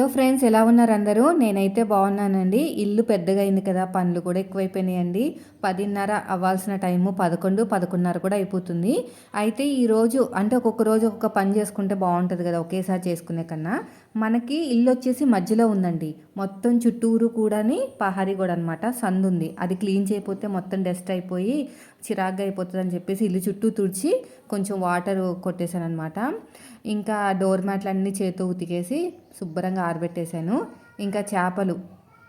Hello friends ఎలా ఉన్నారు అందరూ? నేనైతే బాగున్నానండి. ఇల్లు పెద్దగా అయింది కదా పనులు కూడా ఎక్కువైపోయినాయండి. పదిన్నర అవ్వాల్సిన టైము పదకొండు పదకొండున్నర కూడా అయిపోతుంది. అయితే ఈరోజు అంటే ఒక్కొక్క రోజు ఒక్కొక్క పని చేసుకుంటే బాగుంటుంది కదా ఒకేసారి చేసుకునే కన్నా. మనకి ఇల్లు వచ్చేసి మధ్యలో ఉందండి. మొత్తం చుట్టూరు కూడాని పహారీ కూడా అనమాట సందు ఉంది. అది క్లీన్ చేయకపోతే మొత్తం డస్ట్ అయిపోయి చిరాగ్గా అయిపోతుంది అని చెప్పేసి ఇల్లు చుట్టూ తుడిచి కొంచెం వాటర్ కొట్టేశాను అనమాట ఇంకా డోర్ మ్యాట్లు అన్నీ చేతితో ఉతికేసి శుభ్రంగా ఆరబెట్టేశాను. ఇంకా చేపలు.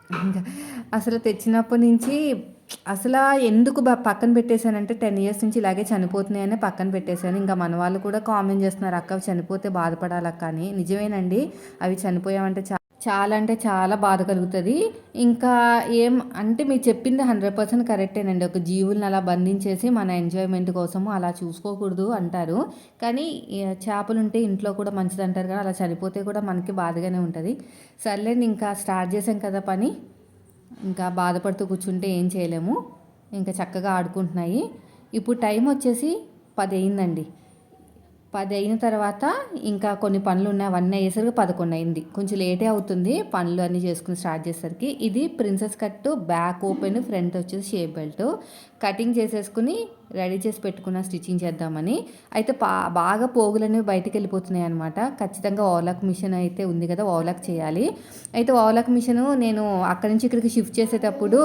ఇంకా అసలు తెచ్చినప్పటి నుంచి అసలు ఎందుకు పక్కన పెట్టేశానంటే టెన్ ఇయర్స్ నుంచి ఇలాగే చనిపోతున్నాయని పక్కన పెట్టేశాను. ఇంకా మన వాళ్ళు కూడా కామెంట్ చేస్తున్నారు అక్క అవి చనిపోతే బాధపడాలక్క అని. నిజమేనండి అవి చనిపోయామంటే చాలా అంటే చాలా బాధ కలుగుతుంది. ఇంకా ఏం అంటే మీరు చెప్పింది హండ్రెడ్ పర్సెంట్ కరెక్టేనండి. ఒక జీవుల్ని అలా బంధించేసి మన ఎంజాయ్మెంట్ కోసము అలా చూసుకోకూడదు అంటారు. కానీ చేపలుంటే చేపలు ఉంటే ఇంట్లో కూడా మంచిది అంటారు కానీ అలా చనిపోతే కూడా మనకి బాధగానే ఉంటుంది. సర్లేండి ఇంకా స్టార్ట్ చేసాం కదా పని. ఇంకా బాధపడుతూ కూర్చుంటే ఏం చేయలేము. ఇంకా చక్కగా ఆడుకుంటున్నాయి. ఇప్పుడు టైం వచ్చేసి పది అయిందండి. పది అయిన తర్వాత ఇంకా కొన్ని పనులు ఉన్నాయి అవన్నీ అయ్యేసరికి పదకొండు అయింది కొంచెం లేటే అవుతుంది పనులు అన్నీ చేసుకుని స్టార్ట్ చేసేసరికి. ఇది princess cut back open front వచ్చేసి షేప్ బెల్ట్. కటింగ్ చేసేసుకుని రెడీ చేసి పెట్టుకున్న స్టిచ్చింగ్ చేద్దామని. అయితే పా బాగా పోగులనేవి బయటికి వెళ్ళిపోతున్నాయి అనమాట ఖచ్చితంగా ఓలాక్ మిషన్ అయితే ఉంది కదా ఓలాక్ చేయాలి. అయితే ఓలాక్ మిషన్ నేను అక్కడి నుంచి ఇక్కడికి షిఫ్ట్ చేసేటప్పుడు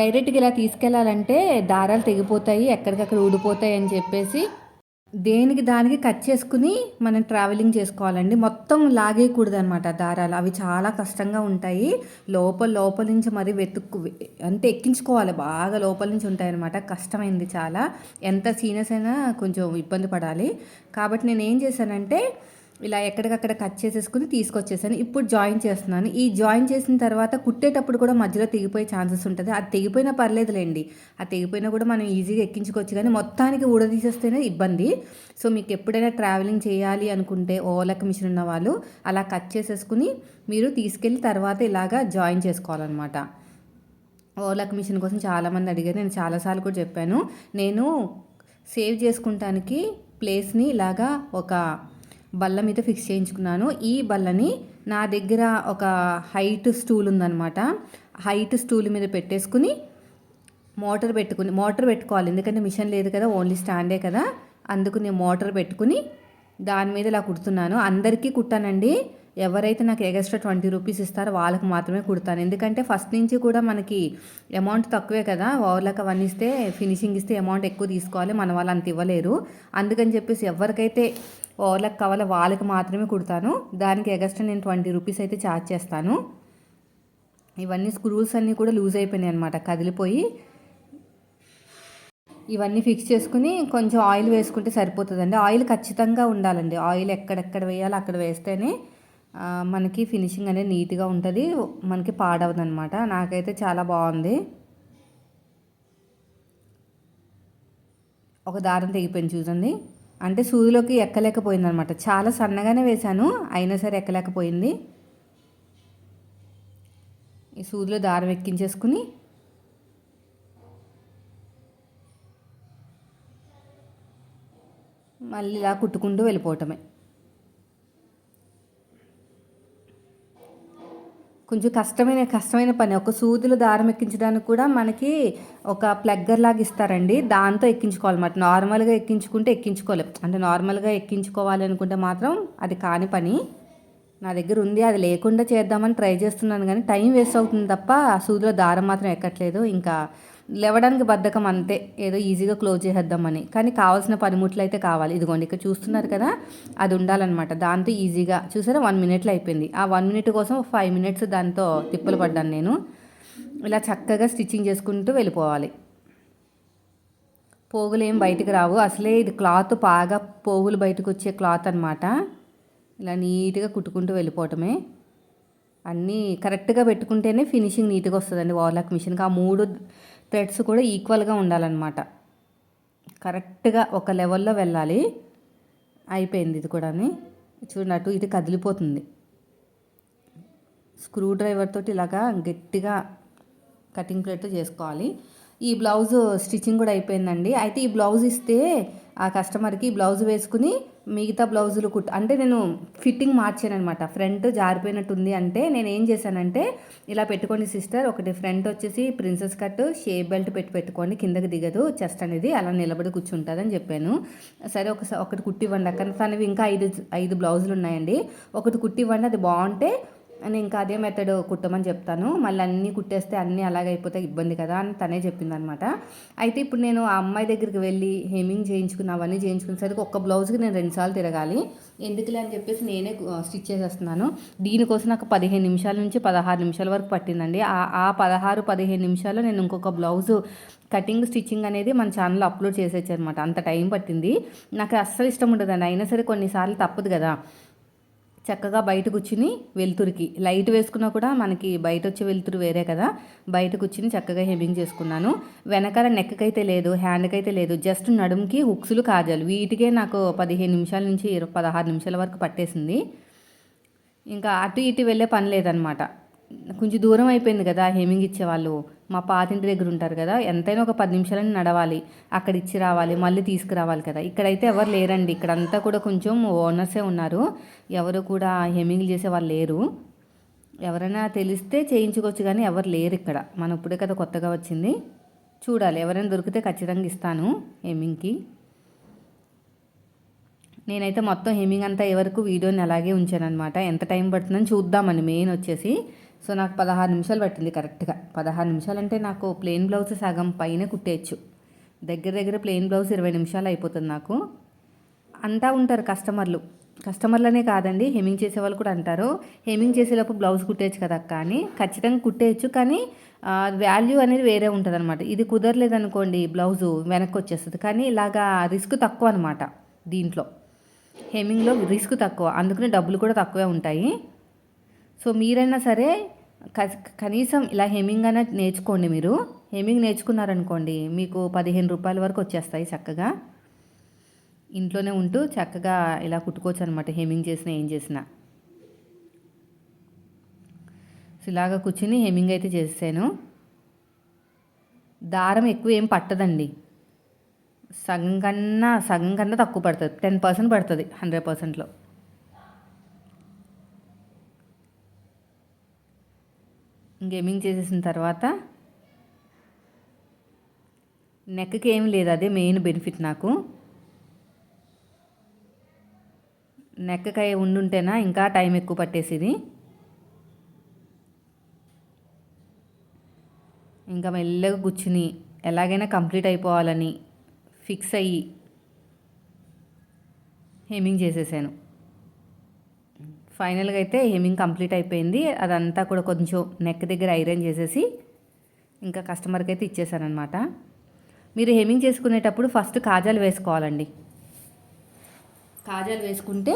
డైరెక్ట్గా ఇలా తీసుకెళ్ళాలంటే దారాలు తెగిపోతాయి ఎక్కడికక్కడ ఊడిపోతాయి అని చెప్పేసి దేనికి దానికి కట్ చేసుకుని మనం ట్రావెలింగ్ చేసుకోవాలండి. మొత్తం లాగేయకూడదు అనమాట దారాలు. అవి చాలా కష్టంగా ఉంటాయి. లోపల లోపల నుంచి మరి వెతుక్కు అంటే ఎక్కించుకోవాలి. బాగా లోపల నుంచి ఉంటాయి అనమాట కష్టమైంది చాలా. ఎంత సీనియర్స్ అయినా కొంచెం ఇబ్బంది పడాలి. కాబట్టి నేను ఏం చేశానంటే ఇలా ఎక్కడికక్కడ కట్ చేసేసుకుని తీసుకొచ్చేసాను. ఇప్పుడు జాయిన్ చేస్తున్నాను. ఈ జాయిన్ చేసిన తర్వాత కుట్టేటప్పుడు కూడా మధ్యలో తెగిపోయే ఛాన్సెస్ ఉంటుంది. అది తెగిపోయినా పర్లేదులేండి. అది తెగిపోయినా కూడా మనం ఈజీగా ఎక్కించుకోవచ్చు కానీ మొత్తానికి ఊడదీసేస్తేనే ఇబ్బంది. సో మీకు ఎప్పుడైనా ట్రావెలింగ్ చేయాలి అనుకుంటే ఓలక్ మిషన్ ఉన్న వాళ్ళు అలా కట్ చేసేసుకుని మీరు తీసుకెళ్ళి తర్వాత ఇలాగా జాయిన్ చేసుకోవాలన్నమాట. ఓలక్ మిషన్ కోసం చాలామంది అడిగారు. నేను చాలాసార్లు కూడా చెప్పాను. నేను సేవ్ చేసుకుంటానికి ప్లేస్ని ఇలాగా ఒక బల్ల మీద ఫిక్స్ చేయించుకున్నాను. ఈ బల్లని నా దగ్గర ఒక హైట్ స్టూల్ ఉందన్నమాట. హైట్ స్టూల్ మీద పెట్టేసుకుని మోటార్ పెట్టుకుని మోటార్ పెట్టుకోవాలి. ఎందుకంటే మిషన్ లేదు కదా ఓన్లీ స్టాండే కదా. అందుకు నేను మోటార్ పెట్టుకుని దాని మీద ఇలా కుడుతున్నాను. అందరికీ కుట్టానండి. ఎవరైతే నాకు ఎక్స్ట్రా ట్వంటీ రూపీస్ ఇస్తారో వాళ్ళకి మాత్రమే కుడతాను. ఎందుకంటే ఫస్ట్ నుంచి కూడా మనకి అమౌంట్ తక్కువే కదా. ఓవర్లకు అవన్నీ ఇస్తే ఫినిషింగ్ ఇస్తే అమౌంట్ ఎక్కువ తీసుకోవాలి. మన వాళ్ళు అంత ఇవ్వలేరు. అందుకని చెప్పేసి ఎవరికైతే ఓవర్లకు కావాలో వాళ్ళకి మాత్రమే కుడతాను. దానికి ఎగస్ట్రా నేను ట్వంటీ రూపీస్ అయితే ఛార్జ్ చేస్తాను. ఇవన్నీ స్క్రూస్ అన్నీ కూడా లూజ్ అయిపోయినాయి అనమాట కదిలిపోయి. ఇవన్నీ ఫిక్స్ చేసుకుని కొంచెం ఆయిల్ వేసుకుంటే సరిపోతుందండి. ఆయిల్ ఖచ్చితంగా ఉండాలండి. ఆయిల్ ఎక్కడెక్కడ వేయాలో అక్కడ వేస్తేనే మనకి ఫినిషింగ్ అనేది నీట్గా ఉంటుంది. మనకి పాడవదు అనమాట నాకైతే చాలా బాగుంది. ఒక దారం తెగిపోయింది చూడండి. అంటే సూదిలోకి ఎక్కలేకపోయింది అనమాట చాలా సన్నగానే వేశాను అయినా సరే ఎక్కలేకపోయింది. ఈ సూదిలో దారం ఎక్కించేసుకుని మళ్ళీ ఇలా కుట్టుకుంటూ వెళ్ళిపోవటమే. కొంచెం కష్టమైన కష్టమైన పని. ఒక సూదులు దారం ఎక్కించడానికి కూడా మనకి ఒక ప్లగ్గర్ లాగా ఇస్తారండి. దాంతో ఎక్కించుకోవాలన్నమాట నార్మల్గా ఎక్కించుకుంటే ఎక్కించుకోలేం. అంటే నార్మల్గా ఎక్కించుకోవాలి అనుకుంటే మాత్రం అది కాని పని. నా దగ్గర ఉంది. అది లేకుండా చేద్దామని ట్రై చేస్తున్నాను కానీ టైం వేస్ట్ అవుతుంది తప్ప ఆ సూదిలో దారం మాత్రం ఎక్కట్లేదు. ఇంకా లేవడానికి బద్ధకం అంతే. ఏదో ఈజీగా క్లోజ్ చేసేద్దామని. కానీ కావాల్సిన పనిముట్లు అయితే కావాలి. ఇదిగోండి ఇక్కడ చూస్తున్నారు కదా అది ఉండాలన్నమాట. దాంతో ఈజీగా. చూసారా వన్ మినిట్లో అయిపోయింది. ఆ వన్ మినిట్ కోసం ఫైవ్ మినిట్స్ దాంతో తిప్పలు పడ్డాను నేను. ఇలా చక్కగా స్టిచ్చింగ్ చేసుకుంటూ వెళ్ళిపోవాలి. పోగులు ఏం బయటకు రావు. అసలే ఇది క్లాత్ బాగా పోగులు బయటకు వచ్చే క్లాత్ అనమాట ఇలా నీట్గా కుట్టుకుంటూ వెళ్ళిపోవటమే. అన్నీ కరెక్ట్గా పెట్టుకుంటేనే ఫినిషింగ్ నీట్గా వస్తుందండి. వార్లాక్ మిషన్కి ఆ మూడు థ్రెడ్స్ కూడా ఈక్వల్గా ఉండాలన్నమాట. కరెక్ట్గా ఒక లెవెల్లో వెళ్ళాలి. అయిపోయింది ఇది కూడా చూడండి అటు ఇది కదిలిపోతుంది. స్క్రూ డ్రైవర్ తోటి ఇలాగా గట్టిగా కటింగ్ ప్లేట్తో చేసుకోవాలి. ఈ బ్లౌజ్ స్టిచ్చింగ్ కూడా అయిపోయిందండి. అయితే ఈ బ్లౌజ్ ఇస్తే ఆ కస్టమర్కి బ్లౌజ్ వేసుకుని మిగతా బ్లౌజులు కుట్ అంటే నేను ఫిట్టింగ్ మార్చాను అనమాట ఫ్రంట్ జారిపోయినట్టుంది అంటే నేను ఏం చేశానంటే ఇలా పెట్టుకోండి సిస్టర్ ఒకటి ఫ్రంట్ వచ్చేసి ప్రిన్సెస్ కట్ షేప్ బెల్ట్ పెట్టి పెట్టుకోండి కిందకి దిగదు చెస్ట్ అనేది అలా నిలబడి కూర్చుంటుంది అని చెప్పాను. సరే ఒకసారి ఒకటి కుట్టి ఇవ్వండి అక్కడ తనవి ఇంకా ఐదు ఐదు బ్లౌజులు ఉన్నాయండి. ఒకటి కుట్టి ఇవ్వండి అది బాగుంటే నేను ఇంకా అదే మెథడ్ కుట్టమని చెప్తాను. మళ్ళీ అన్నీ కుట్టేస్తే అన్నీ అలాగైపోతే ఇబ్బంది కదా అని తనే చెప్పిందనమాట. అయితే ఇప్పుడు నేను ఆ అమ్మాయి దగ్గరికి వెళ్ళి హెమింగ్ చేయించుకుని అవన్నీ చేయించుకునేసరికి ఒక్క బ్లౌజ్కి నేను రెండుసార్లు తిరగాలి. ఎందుకులే అని చెప్పేసి నేనే స్టిచ్ చేసేస్తున్నాను. దీనికోసం నాకు పదిహేను నిమిషాల నుంచి పదహారు నిమిషాల వరకు పట్టిందండి. ఆ పదహారు పదిహేను నిమిషాల్లో నేను ఇంకొక బ్లౌజు కటింగ్ స్టిచ్చింగ్ అనేది మన ఛానల్లో అప్లోడ్ చేసేచ్చు అనమాట అంత టైం పట్టింది. నాకు అస్సలు ఇష్టం ఉండదండి. అయినా సరే కొన్నిసార్లు తప్పదు కదా. చక్కగా బయట కూర్చుని వెలుతురికి. లైట్ వేసుకున్నా కూడా మనకి బయట వచ్చే వెలుతురు వేరే కదా. బయట కూర్చుని చక్కగా హెమ్మింగ్ చేసుకున్నాను. వెనకాల నెక్కకైతే అయితే లేదు హ్యాండ్కి అయితే లేదు జస్ట్ నడుముకి హుక్స్లు కాజాలు. వీటికే నాకు పదిహేను నిమిషాల నుంచి పదహారు నిమిషాల వరకు పట్టేసింది. ఇంకా అటు ఇటు వెళ్ళే పని లేదనమాట. కొంచెం దూరం అయిపోయింది కదా హేమింగ్ ఇచ్చేవాళ్ళు. మా పాతింటి దగ్గర ఉంటారు కదా ఎంతైనా ఒక పది నిమిషాలని నడవాలి అక్కడ ఇచ్చి రావాలి మళ్ళీ తీసుకురావాలి కదా. ఇక్కడైతే ఎవరు లేరండి ఇక్కడంతా కూడా కొంచెం ఓనర్సే ఉన్నారు ఎవరు కూడా హెమింగ్ చేసే వాళ్ళు లేరు. ఎవరైనా తెలిస్తే చేయించుకోవచ్చు కానీ ఎవరు లేరు ఇక్కడ. మన ఇప్పుడే కదా కొత్తగా వచ్చింది. చూడాలి ఎవరైనా దొరికితే ఖచ్చితంగా ఇస్తాను హెమింగ్కి. నేనైతే మొత్తం హెమింగ్ అంతా ఎవరకు వీడియోని అలాగే ఉంచాను అనమాట ఎంత టైం పడుతుందని చూద్దామని మెయిన్ వచ్చేసి. సో నాకు పదహారు నిమిషాలు పట్టింది కరెక్ట్గా. పదహారు నిమిషాలు అంటే నాకు ప్లెయిన్ బ్లౌజ్ సగం పైన కుట్టేయచ్చు. దగ్గర దగ్గర ప్లెయిన్ బ్లౌజ్ ఇరవై నిమిషాలు అయిపోతుంది నాకు. అంతా ఉంటారు కస్టమర్లు. కస్టమర్లనే కాదండి హెమింగ్ చేసే వాళ్ళు కూడా అంటారు. హెమింగ్ చేసేటప్పుడు బ్లౌజ్ కుట్టేయచ్చు కదా కానీ ఖచ్చితంగా కుట్టేయచ్చు కానీ వాల్యూ అనేది వేరే ఉంటుంది అనమాట ఇది కుదరలేదనుకోండి బ్లౌజు వెనక్కి వచ్చేస్తుంది కానీ ఇలాగా రిస్క్ తక్కువ అనమాట దీంట్లో. హెమింగ్లో రిస్క్ తక్కువ. అందుకనే డబ్బులు కూడా తక్కువే ఉంటాయి. సో మీరైనా సరే కనీసం ఇలా హెమింగ్ అనేది నేర్చుకోండి మీరు. హెమింగ్ నేర్చుకున్నారనుకోండి మీకు పదిహేను రూపాయల వరకు వచ్చేస్తాయి చక్కగా. ఇంట్లోనే ఉంటూ చక్కగా ఇలా కుట్టుకోవచ్చు అనమాట హెమింగ్ చేసిన ఏం చేసినా. సో ఇలాగ కూర్చుని హెమింగ్ అయితే చేసాను దారం ఎక్కువ ఏం పట్టదండి. సగం కన్నా సగం కన్నా తక్కువ పడుతుంది. టెన్ పర్సెంట్ పడుతుంది హండ్రెడ్ పర్సెంట్లో. గేమింగ్ చేసేసిన తర్వాత నెక్కి ఏం లేదు అదే మెయిన్ బెనిఫిట్ నాకు. నెక్కకాయ ఉండుంటేనా ఇంకా టైం ఎక్కువ పట్టేసేది. ఇంకా మెల్లగా కూర్చుని ఎలాగైనా కంప్లీట్ అయిపోవాలని ఫిక్స్ అయ్యి హెమింగ్ చేసేసాను. ఫైనల్గా అయితే హెమింగ్ కంప్లీట్ అయిపోయింది. అదంతా కూడా కొంచెం నెక్ దగ్గర ఐరన్ చేసేసి ఇంకా కస్టమర్కి అయితే ఇచ్చేసానమాట మీరు హెమింగ్ చేసుకునేటప్పుడు ఫస్ట్ కాజాలు వేసుకోవాలండి. కాజాలు వేసుకుంటే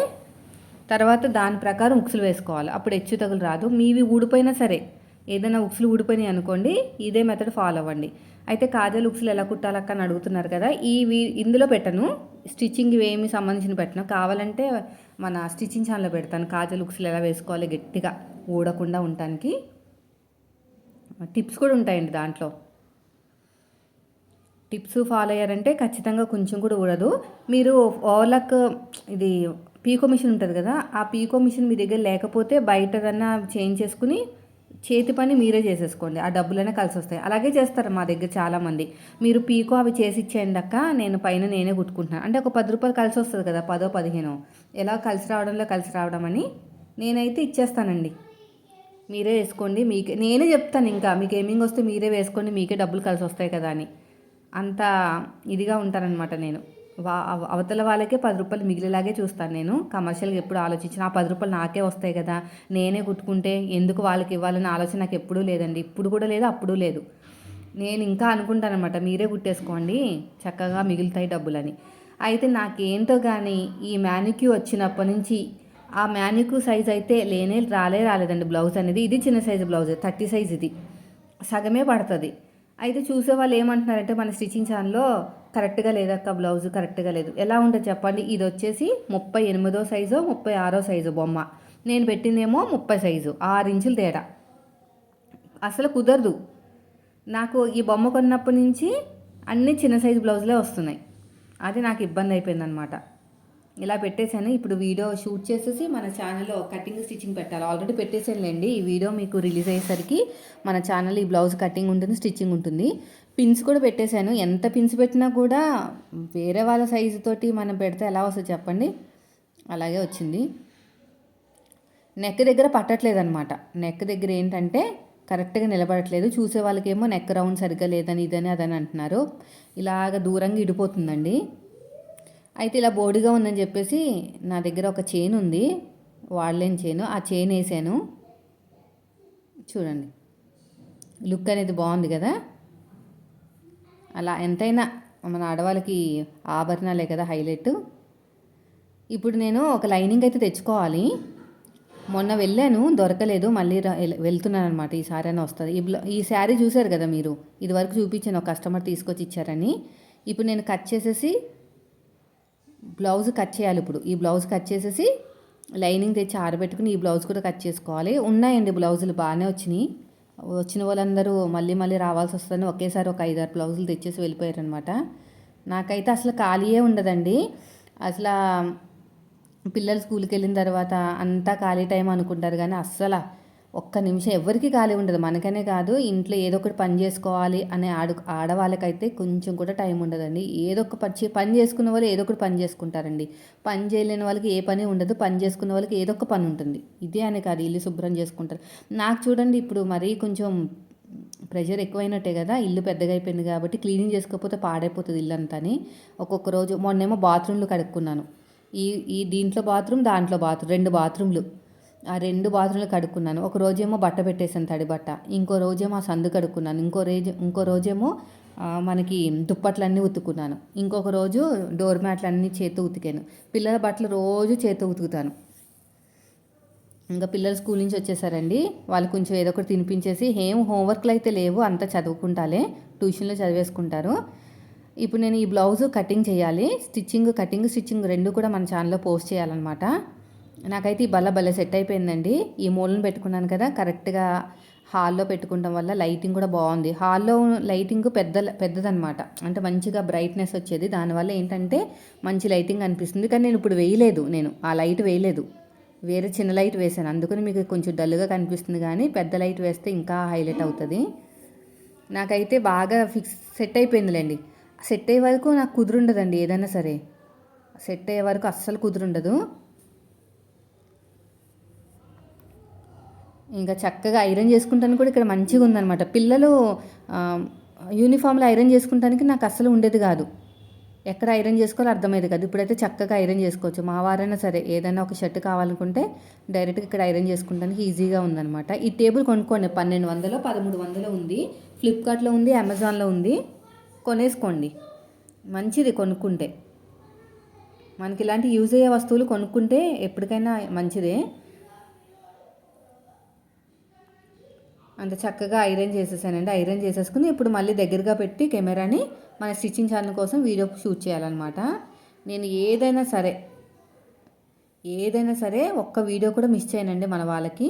తర్వాత దాని ప్రకారం ఉక్సులు వేసుకోవాలి. అప్పుడు హెచ్చు తగులు రాదు. మీవి ఊడిపోయినా సరే ఏదైనా ఉక్సులు ఊడిపోయినాయి అనుకోండి ఇదే మెథడ్ ఫాలో అవ్వండి. అయితే కాజల్ ఉక్సులు ఎలా కుట్టాలక్క అని అడుగుతున్నారు కదా ఈ ఇందులో పెట్టను. స్టిచ్చింగ్ ఏమి సంబంధించిన పెట్టను. కావాలంటే మన స్టిచ్చింగ్ ఛానల్లో పెడతాను. కాజల్ లుక్స్లు ఎలా వేసుకోవాలి గట్టిగా ఊడకుండా ఉండటానికి. టిప్స్ కూడా ఉంటాయండి దాంట్లో. టిప్స్ ఫాలో అయ్యారంటే ఖచ్చితంగా కొంచెం కూడా ఊడదు. మీరు ఓవర్లక్ ఇది పీకో మిషన్ ఉంటుంది కదా ఆ పీకో మిషన్ మీ దగ్గర లేకపోతే బయటదన్నా చేంజ్ చేసుకుని చేతి పని మీరే చేసేసుకోండి. ఆ డబ్బులనే కలిసి వస్తాయి అలాగే చేస్తారు మా దగ్గర చాలామంది. మీరు పీకో అవి చేసి ఇచ్చేయండి అక్క నేను పైన నేనే కుట్టుకుంటున్నాను అంటే ఒక పది రూపాయలు కలిసి వస్తుంది కదా పదో పదిహేను. ఎలా కలిసి రావడంలో కలిసి రావడం అని నేనైతే ఇచ్చేస్తానండి. మీరే వేసుకోండి. మీకే నేనే చెప్తాను ఇంకా. మీకు ఏమింగ్ వస్తే మీరే వేసుకోండి మీకే డబ్బులు కలిసి వస్తాయి కదా అని. అంత ఇదిగా ఉంటానన్నమాట నేను. వా అవతల వాళ్ళకే పది రూపాయలు మిగిలేలాగే చూస్తాను నేను. కమర్షియల్గా ఎప్పుడు ఆలోచించిన ఆ పది రూపాయలు నాకే వస్తాయి కదా. నేనే కుట్టుకుంటే ఎందుకు వాళ్ళకి ఇవ్వాలన్న ఆలోచన నాకు ఎప్పుడూ లేదండి. ఇప్పుడు కూడా లేదు అప్పుడు లేదు. నేను ఇంకా అనుకుంటాను అనమాట మీరే కుట్టేసుకోండి చక్కగా మిగులుతాయి డబ్బులని. అయితే నాకేంటో కానీ ఈ మ్యానిక్యూ వచ్చినప్పటి నుంచి ఆ మ్యానిక్యూ సైజ్ అయితే లేనే రాలే రాలేదండి బ్లౌజ్ అనేది. ఇది చిన్న సైజు బ్లౌజ్ థర్టీ సైజ్ ఇది. సగమే పడుతుంది. అయితే చూసే వాళ్ళు ఏమంటున్నారంటే మన స్టిచ్చింగ్ ఛానల్లో కరెక్ట్గా లేదక్క బ్లౌజ్ కరెక్ట్గా లేదు. ఎలా ఉంటుంది చెప్పండి. ఇది వచ్చేసి ముప్పై ఎనిమిదో సైజు ముప్పై ఆరో సైజు బొమ్మ. నేను పెట్టిందేమో ముప్పై సైజు ఆరు ఇంచులు తేడా. అసలు కుదరదు. నాకు ఈ బొమ్మ కొన్నప్పటి నుంచి అన్ని చిన్న సైజు బ్లౌజులే వస్తున్నాయి. అది నాకు ఇబ్బంది అయిపోయింది అనమాట ఇలా పెట్టేశాను. ఇప్పుడు వీడియో షూట్ చేసేసి మన ఛానల్లో కటింగ్ స్టిచ్చింగ్ పెట్టాలి. ఆల్రెడీ పెట్టేసానులేండి ఈ వీడియో మీకు రిలీజ్ అయ్యేసరికి మన ఛానల్ ఈ బ్లౌజ్ కటింగ్ ఉంటుంది స్టిచ్చింగ్ ఉంటుంది. పిన్స్ కూడా పెట్టేశాను. ఎంత పిన్స్ పెట్టినా కూడా వేరే వాళ్ళ సైజుతోటి మనం పెడితే ఎలా వస్తుంది చెప్పండి? అలాగే వచ్చింది. నెక్ దగ్గర పట్టట్లేదు అనమాట నెక్ దగ్గర ఏంటంటే కరెక్ట్గా నిలబడట్లేదు. చూసే వాళ్ళకేమో నెక్ రౌండ్ సరిగ్గా లేదని ఇదని అదని అంటున్నారు. ఇలాగ దూరంగా ఇడిపోతుందండి. అయితే ఇలా బోడిగా ఉందని చెప్పేసి నా దగ్గర ఒక చైన్ ఉంది. వాడలేని చైన్ ఆ చైన్ వేసాను. చూడండి. లుక్ అనేది బాగుంది కదా? అలా ఎంతైనా మన ఆడవాళ్ళకి ఆభరణాలే కదా హైలైట్. ఇప్పుడు నేను ఒక లైనింగ్ అయితే తెచ్చుకోవాలి. మొన్న వెళ్ళాను దొరకలేదు. మళ్ళీ వెళ్తున్నాను అనమాట ఈ సారీ అని వస్తుంది. ఈ ఈ శారీ చూశారు కదా మీరు? ఇది వరకు చూపించాను ఒక కస్టమర్ తీసుకొచ్చి ఇచ్చారని. ఇప్పుడు నేను కట్ చేసేసి బ్లౌజ్ కట్ చేయాలి ఇప్పుడు. ఈ బ్లౌజ్ కట్ చేసేసి లైనింగ్ తెచ్చి ఆరబెట్టుకుని ఈ బ్లౌజ్ కూడా కట్ చేసుకోవాలి. ఉన్నాయండి బ్లౌజులు బాగానే వచ్చినాయి. వచ్చిన వాళ్ళందరూ మళ్ళీ మళ్ళీ రావాల్సి వస్తుందని ఒకేసారి ఒక ఐదారు బ్లౌజులు తెచ్చేసి వెళ్ళిపోయారనమాట. నాకైతే అసలు ఖాళీయే ఉండదండి. అసలు పిల్లలు స్కూల్కి వెళ్ళిన తర్వాత అంతా ఖాళీ టైం అనుకుంటారు కానీ అస్సలు ఒక్క నిమిషం ఎవరికి ఖాళీ ఉండదు. మనకనే కాదు ఇంట్లో ఏదో ఒకటి పని చేసుకోవాలి అనే ఆడు ఆడవాళ్ళకైతే కొంచెం కూడా టైం ఉండదండి. ఏదో ఒక పని పని చేసుకున్న వాళ్ళు ఏదో ఒకటి పని చేసుకుంటారండి. పని చేయలేని వాళ్ళకి ఏ పని ఉండదు. పని చేసుకున్న వాళ్ళకి ఏదో ఒక పని ఉంటుంది. ఇదే అని కాదు. ఇల్లు శుభ్రం చేసుకుంటారు. నాకు చూడండి ఇప్పుడు మరీ కొంచెం ప్రెషర్ ఎక్కువైనట్టే కదా. ఇల్లు పెద్దగా అయిపోయింది కాబట్టి క్లీనింగ్ చేసుకోకపోతే పాడైపోతుంది ఇల్లు అంతా ఒక్కొక్క రోజు మొన్నేమో బాత్రూమ్లు కడుక్కున్నాను. ఈ ఈ దీంట్లో బాత్రూమ్ దాంట్లో బాత్రూమ్ రెండు బాత్రూమ్లు ఆ రెండు బాత్రూంలు కడుక్కున్నాను. ఒక రోజేమో బట్ట పెట్టేసాను తడి బట్ట. ఇంకో రోజేమో ఆ సందు కడుక్కున్నాను. ఇంకో రోజు ఇంకో రోజేమో మనకి దుప్పట్లన్నీ ఉతుకున్నాను ఇంకొక రోజు డోర్ మ్యాట్లన్నీ చేతి ఉతికాను. పిల్లల బట్టలు రోజు చేతి ఉతుకుతాను. ఇంకా పిల్లలు స్కూల్ నుంచి వచ్చేసారండి. వాళ్ళు కొంచెం ఏదో ఒకటి తినిపించేసి ఏం హోంవర్క్లు అయితే లేవు అంతా చదువుకుంటాలే ట్యూషన్లో చదివేసుకుంటారు. ఇప్పుడు నేను ఈ బ్లౌజ్ కటింగ్ చేయాలి స్టిచ్చింగ్ కటింగ్ స్టిచ్చింగ్ రెండు కూడా మన ఛానల్లో పోస్ట్ చేయాలన్నమాట. నాకైతే ఈ బల్ల భలే సెట్ అయిపోయిందండి. ఈ మూలను పెట్టుకున్నాను కదా కరెక్ట్గా హాల్లో పెట్టుకోవడం వల్ల లైటింగ్ కూడా బాగుంది. హాల్లో లైటింగ్ పెద్ద పెద్దదనమాట అంటే మంచిగా బ్రైట్నెస్ వచ్చేది. దానివల్ల ఏంటంటే మంచి లైటింగ్ అనిపిస్తుంది. కానీ నేను ఇప్పుడు వేయలేదు నేను. ఆ లైట్ వేయలేదు. వేరే చిన్న లైట్ వేసాను అందుకని మీకు కొంచెం డల్గా కనిపిస్తుంది కానీ పెద్ద లైట్ వేస్తే ఇంకా హైలైట్ అవుతుంది. నాకైతే బాగా ఫిక్స్ సెట్ అయిపోయిందిలేండి. సెట్ అయ్యే వరకు నాకు కుదురుండదండి ఏదైనా సరే. సెట్ అయ్యే వరకు అస్సలు కుదురుండదు. ఇంకా చక్కగా ఐరన్ చేసుకుంటానికి కూడా ఇక్కడ మంచిగా ఉందన్నమాట. పిల్లలు యూనిఫామ్లో ఐరన్ చేసుకుంటానికి నాకు అస్సలు ఉండేది కాదు. ఎక్కడ ఐరన్ చేసుకోవాలో అర్థమయ్యేది కాదు. ఇప్పుడైతే చక్కగా ఐరన్ చేసుకోవచ్చు. మా వారైనా సరే ఏదైనా ఒక షర్ట్ కావాలనుకుంటే డైరెక్ట్గా ఇక్కడ ఐరన్ చేసుకుంటానికి ఈజీగా ఉందన్నమాట. ఈ టేబుల్ కొనుక్కోండి. పన్నెండు వందలు పదమూడు వందలు ఉంది. ఫ్లిప్కార్ట్లో ఉంది అమెజాన్లో ఉంది. కొనేసుకోండి. మంచిది కొనుక్కుంటే. మనకి ఇలాంటి యూజ్ అయ్యే వస్తువులు కొనుక్కుంటే ఎప్పటికైనా మంచిదే. అంత చక్కగా ఐరన్ చేసేసానండి. ఐరన్ చేసేసుకుని ఇప్పుడు మళ్ళీ దగ్గరగా పెట్టి కెమెరాని మన స్టిచ్చింగ్ ఛానల్ కోసం వీడియో షూట్ చేయాలన్నమాట. నేను ఏదైనా సరే ఏదైనా సరే ఒక్క వీడియో కూడా మిస్ చేయనండి మన వాళ్ళకి.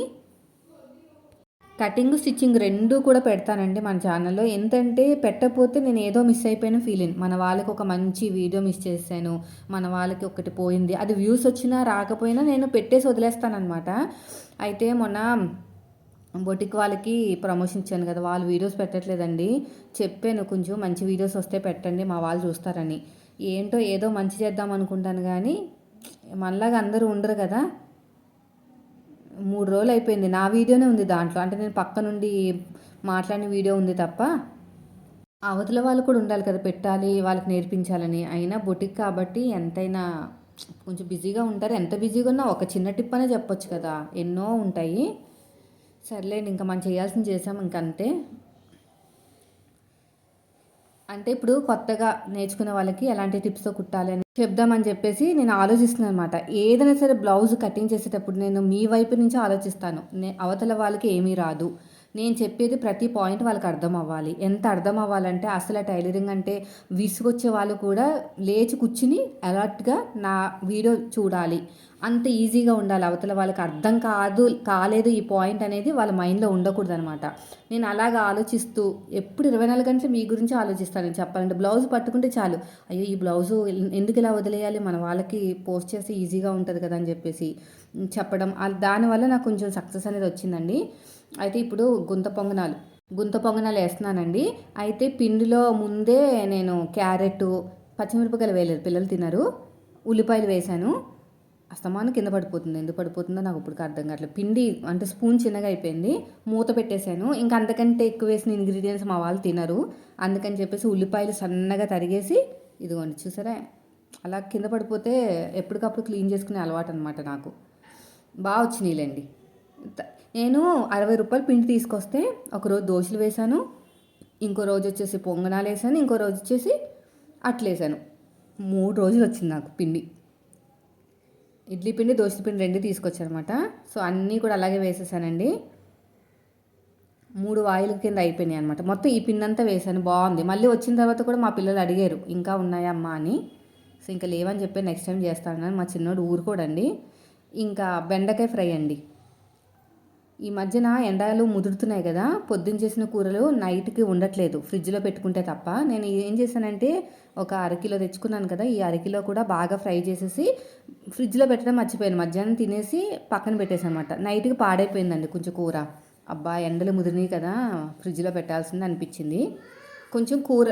కటింగ్ స్టిచ్చింగ్ రెండు కూడా పెడతానండి మన ఛానల్లో. ఎంతంటే పెట్టకపోతే నేను ఏదో మిస్ అయిపోయిన ఫీలింగ్. మన వాళ్ళకి ఒక మంచి వీడియో మిస్ చేశాను మన వాళ్ళకి ఒకటి పోయింది అది వ్యూస్ వచ్చినా రాకపోయినా నేను పెట్టేసి వదిలేస్తానమాట అయితే మొన్న బొటిక్ వాళ్ళకి ప్రమోషన్ ఇచ్చాను కదా వాళ్ళు వీడియోస్ పెట్టట్లేదండి. చెప్పాను కొంచెం మంచి వీడియోస్ వస్తే పెట్టండి మా వాళ్ళు చూస్తారని. ఏంటో ఏదో మంచి చేద్దాం అనుకుంటాను కానీ మనలాగా అందరూ ఉండరు కదా. మూడు రోజులు అయిపోయింది నా వీడియోనే ఉంది దాంట్లో. అంటే నేను పక్క నుండి మాట్లాడిన వీడియో ఉంది తప్ప అవతల వాళ్ళు కూడా ఉండాలి కదా పెట్టాలి వాళ్ళకి నేర్పించాలని. అయినా బొటిక్ కాబట్టి ఎంతైనా కొంచెం బిజీగా ఉంటారు. ఎంత బిజీగా ఉన్నా ఒక చిన్న టిప్ అనే చెప్పొచ్చు కదా ఎన్నో ఉంటాయి. సర్లేండి ఇంకా మనం చేయాల్సింది చేసాం ఇంకంతే. అంటే ఇప్పుడు కొత్తగా నేర్చుకునే వాళ్ళకి ఎలాంటి టిప్స్తో కుట్టాలి అని చెప్దామని చెప్పేసి నేను ఆలోచిస్తున్నాను అనమాట ఏదైనా సరే బ్లౌజ్ కటింగ్ చేసేటప్పుడు నేను మీ వైపు నుంచి ఆలోచిస్తాను. అవతల వాళ్ళకి ఏమీ రాదు. నేను చెప్పేది ప్రతి పాయింట్ వాళ్ళకి అర్థం అవ్వాలి. ఎంత అర్థం అవ్వాలంటే అసలు టైలరింగ్ అంటే విసుగొచ్చే వాళ్ళు కూడా లేచి కూర్చుని అలర్ట్గా నా వీడియో చూడాలి. అంత ఈజీగా ఉండాలి. అవతల వాళ్ళకి అర్థం కాదు కాలేదు ఈ పాయింట్ అనేది వాళ్ళ మైండ్లో ఉండకూడదు అనమాట నేను అలాగా ఆలోచిస్తూ ఎప్పుడు ఇరవై నాలుగు గంటలు మీ గురించి ఆలోచిస్తాను. చెప్పాలంటే బ్లౌజ్ పట్టుకుంటే చాలు. అయ్యో ఈ బ్లౌజు ఎందుకు ఇలా వదిలేయాలి? మన వాళ్ళకి పోస్ట్ చేస్తే ఈజీగా ఉంటుంది కదా అని చెప్పేసి చెప్పడం. దానివల్ల నాకు కొంచెం సక్సెస్ అనేది వచ్చిందండి. అయితే ఇప్పుడు గుంత పొంగనాలు. గుంత పొంగనాలు వేస్తున్నానండి. అయితే పిండిలో ముందే నేను క్యారెట్ పచ్చిమిరపకాయలు వేయలేదు. పిల్లలు తినరు ఉల్లిపాయలు వేశాను. అస్తమానం కింద పడిపోతుంది. ఎందుకు పడిపోతుందో నాకు ఇప్పుడు అర్థం కావట్లేదు. పిండి అంటే స్పూన్ చిన్నగా అయిపోయింది. మూత పెట్టేశాను. ఇంకా అంతకంటే ఎక్కువ వేసిన ఇంగ్రీడియంట్స్ మా వాళ్ళు తినరు. అందుకని చెప్పేసి ఉల్లిపాయలు సన్నగా తరిగేసి ఇదిగోండి చూసారా? అలా కింద పడిపోతే ఎప్పటికప్పుడు క్లీన్ చేసుకునే అలవాటు అనమాట నాకు. బాగా వచ్చినాయిలేండి. నేను అరవై రూపాయలు పిండి తీసుకొస్తే ఒకరోజు దోశలు వేశాను ఇంకో రోజు వచ్చేసి పొంగనాలు వేసాను ఇంకో రోజు వచ్చేసి అట్లేసాను మూడు రోజులు వచ్చింది నాకు పిండి. ఇడ్లీ పిండి దోశ పిండి రెండు తీసుకొచ్చానమాట. సో అన్నీ కూడా అలాగే వేసేసానండి. మూడు వాయిల కింద అయిపోయినాయి అనమాట మొత్తం ఈ పిండి అంతా వేసాను బాగుంది. మళ్ళీ వచ్చిన తర్వాత కూడా మా పిల్లలు అడిగారు ఇంకా ఉన్నాయా అమ్మా అని. సో ఇంకా లేవని చెప్పి నెక్స్ట్ టైం చేస్తానని మా చిన్నోడు ఊరుకోడండి. ఇంకా బెండకాయ ఫ్రై అండి. ఈ మధ్యన ఎండాలు ముదురుతున్నాయి కదా పొద్దున్న చేసిన కూరలు నైట్కి ఉండట్లేదు ఫ్రిడ్జ్లో పెట్టుకుంటే తప్ప. నేను ఏం చేశానంటే ఒక అరకిలో తెచ్చుకున్నాను కదా ఈ అరకిలో కూడా బాగా ఫ్రై చేసేసి ఫ్రిడ్జ్లో పెట్టడం మర్చిపోయాను. మధ్యాహ్నం తినేసి పక్కన పెట్టేసాను అనమాట నైట్కి పాడైపోయిందండి కొంచెం కూర. అబ్బా ఎండలు ముదిరినాయి కదా ఫ్రిడ్జ్లో పెట్టాల్సింది అనిపించింది. కొంచెం కూర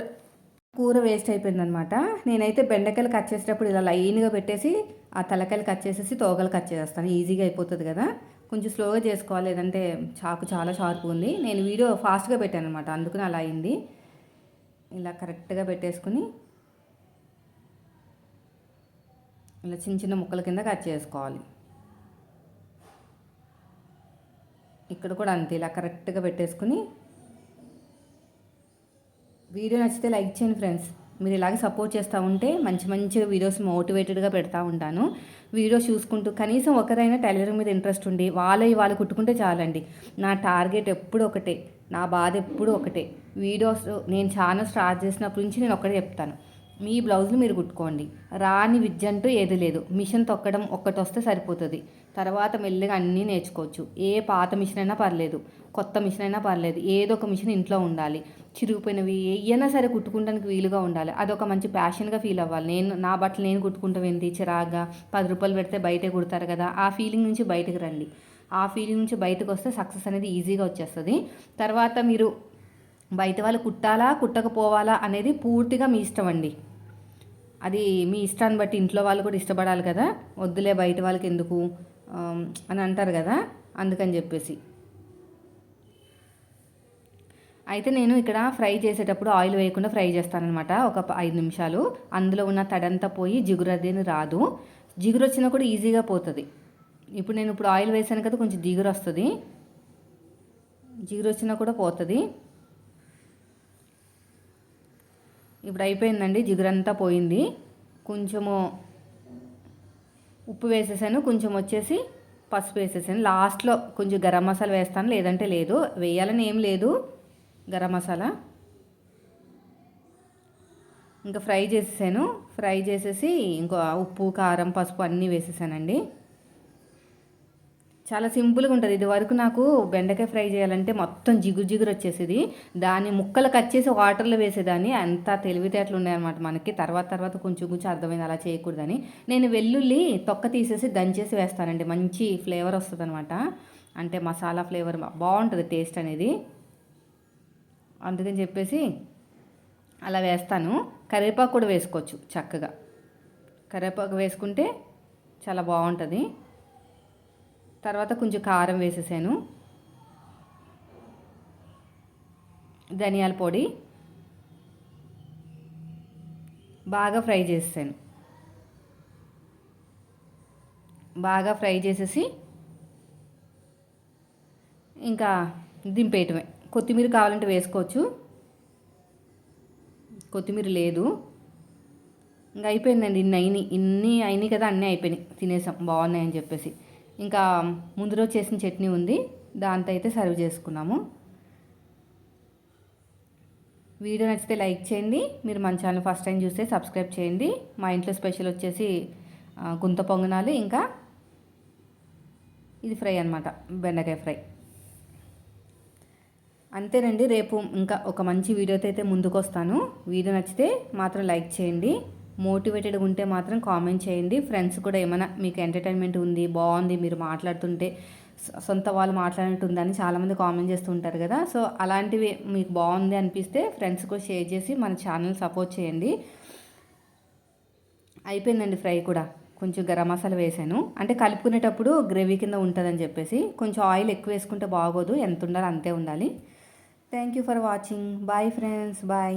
కూర వేస్ట్ అయిపోయిందనమాట. నేనైతే బెండకాయలు కట్ చేసేటప్పుడు ఇలా లైన్గా పెట్టేసి ఆ తలకాయలు కట్ చేసేసి తోగలు కట్ చేసేస్తాను. ఈజీగా అయిపోతుంది కదా. కొంచెం స్లోగా చేసుకోవాలి లేదంటే చాకు చాలా షార్ప్ ఉంది. నేను వీడియో ఫాస్ట్గా పెట్టాను అనమాట అందుకని అలా అయింది. ఇలా కరెక్ట్గా పెట్టేసుకుని ఇలా చిన్న చిన్న ముక్కల కింద కట్ చేసుకోవాలి. ఇక్కడ కూడా అంతే ఇలా కరెక్ట్గా పెట్టేసుకుని వీడియో నచ్చితే లైక్ చేయండి ఫ్రెండ్స్. మీరు ఇలాగే సపోర్ట్ చేస్తూ ఉంటే మంచి మంచి వీడియోస్ మోటివేటెడ్గా పెడతా ఉంటాను. వీడియోస్ చూసుకుంటూ కనీసం ఒకరైనా టైలరింగ్ మీద ఇంట్రెస్ట్ ఉండి వాళ్ళ వాళ్ళు కుట్టుకుంటే చాలండి. నా టార్గెట్ ఎప్పుడు ఒకటే నా బాధ ఎప్పుడు ఒకటే. వీడియోస్ నేను ఛానల్ స్టార్ట్ చేసినప్పటి నుంచి నేను ఒకటే చెప్తాను. మీ బ్లౌజులు మీరు కుట్టుకోండి. రాని విద్య అంటూ ఏది లేదు. మిషన్ తొక్కడం ఒక్కటి వస్తే సరిపోతుంది. తర్వాత మెల్లగా అన్నీ నేర్చుకోవచ్చు. ఏ పాత మిషన్ అయినా పర్లేదు కొత్త మిషన్ అయినా పర్లేదు. ఏదో ఒక మిషన్ ఇంట్లో ఉండాలి. చిరిగిపోయినవి ఏయైనా సరే కుట్టుకుంటానికి వీలుగా ఉండాలి. అదొక మంచి ప్యాషన్గా ఫీల్ అవ్వాలి. నేను నా బట్టలు నేను కుట్టుకుంటాం ఏంటి చిరాగ్గా పది రూపాయలు పెడితే బయటే కుడతారు కదా. ఆ ఫీలింగ్ నుంచి బయటకు రండి. ఆ ఫీలింగ్ నుంచి బయటకు వస్తే సక్సెస్ అనేది ఈజీగా వచ్చేస్తుంది. తర్వాత మీరు బయట వాళ్ళు కుట్టాలా కుట్టకపోవాలా అనేది పూర్తిగా మీ ఇష్టం అండి. అది మీ ఇష్టాన్ని బట్టి ఇంట్లో వాళ్ళు కూడా ఇష్టపడాలి కదా. వద్దులే బయట వాళ్ళకి ఎందుకు? అని అంటారు కదా. అందుకని చెప్పేసి. అయితే నేను ఇక్కడ ఫ్రై చేసేటప్పుడు ఆయిల్ వేయకుండా ఫ్రై చేస్తానమాట ఒక ఐదు నిమిషాలు. అందులో ఉన్న తడంతా పోయి జిగురు అదేని రాదు. జిగురు వచ్చినా కూడా ఈజీగా పోతుంది. ఇప్పుడు నేను ఇప్పుడు ఆయిల్ వేసాను కదా కొంచెం జిగురు వస్తుంది జిగురు వచ్చినా కూడా పోతుంది. ఇప్పుడు అయిపోయిందండి జిగురంతా పోయింది. కొంచెము ఉప్పు వేసేసాను కొంచెం వచ్చేసి పసుపు వేసేసాను. లాస్ట్లో కొంచెం గరం మసాలా వేస్తాను లేదంటే లేదు. వేయాలని ఏం లేదు. గరం మసాలా. ఇంకా ఫ్రై చేసేసాను. ఫ్రై చేసేసి ఇంకో ఉప్పు కారం పసుపు అన్నీ వేసేసానండి. చాలా సింపుల్గా ఉంటుంది. ఇది వరకు నాకు బెండకాయ ఫ్రై చేయాలంటే మొత్తం జిగురు జిగురు వచ్చేసేది. దాన్ని ముక్కలు కట్ చేసి వాటర్లో వేసేదాన్ని. అంత తెలివితేటలు ఉన్నాయన్నమాట మనకి. తర్వాత తర్వాత కొంచెం కొంచెం అర్థమైంది. అలా చేయకూడదని. నేను వెల్లుల్లి తొక్క తీసేసి దంచేసి వేస్తానండి. మంచి ఫ్లేవర్ వస్తుంది అనమాట అంటే మసాలా ఫ్లేవర్ బాగుంటుంది టేస్ట్ అనేది. అందుకని చెప్పేసి అలా వేస్తాను. కరివేపాకు కూడా వేసుకోవచ్చు చక్కగా. కరివేపాకు వేసుకుంటే చాలా బాగుంటుంది. తర్వాత కొంచెం కారం వేసేసాను. ధనియాల పొడి బాగా ఫ్రై చేసాను బాగా ఫ్రై చేసేసి ఇంకా దింపేయటమే. కొత్తిమీర కావాలంటే వేసుకోవచ్చు. కొత్తిమీర లేదు. ఇంకా అయిపోయిందండి ఇన్ని అయినాయి ఇన్ని అయినాయి కదా అన్నీ అయిపోయినాయి. తినేసాం బాగున్నాయని చెప్పేసి. ఇంకా ముందు రోజు చేసిన చట్నీ ఉంది. దాంతో అయితే సర్వ్ చేసుకున్నాము. వీడియో నచ్చితే లైక్ చేయండి. మీరు మన ఛానల్ ఫస్ట్ టైం చూస్తే సబ్స్క్రైబ్ చేయండి. మా ఇంట్లో స్పెషల్ వచ్చేసి గుంత పొంగనాలు. ఇంకా ఇది ఫ్రై అనమాట బెండకాయ ఫ్రై. అంతేనండి రేపు ఇంకా ఒక మంచి వీడియోతో అయితే ముందుకు వస్తాను వీడియో నచ్చితే మాత్రం లైక్ చేయండి. మోటివేటెడ్గా ఉంటే మాత్రం కామెంట్ చేయండి. ఫ్రెండ్స్ కూడా ఏమైనా మీకు ఎంటర్టైన్మెంట్ ఉంది బాగుంది మీరు మాట్లాడుతుంటే సొంత వాళ్ళు మాట్లాడినట్టు ఉందని చాలామంది కామెంట్ చేస్తూ ఉంటారు కదా. సో అలాంటివి మీకు బాగుంది అనిపిస్తే ఫ్రెండ్స్ కూడా షేర్ చేసి మన ఛానల్ సపోర్ట్ చేయండి. అయిపోయిందండి ఫ్రై కూడా. కొంచెం గరం మసాలా వేసాను. అంటే కలుపుకునేటప్పుడు గ్రేవీ కింద ఉంటుందని చెప్పేసి కొంచెం ఆయిల్ ఎక్కువ వేసుకుంటే బాగోదు. ఎంత ఉండాలో అంతే ఉండాలి. Thank you for watching. Bye friends. Bye.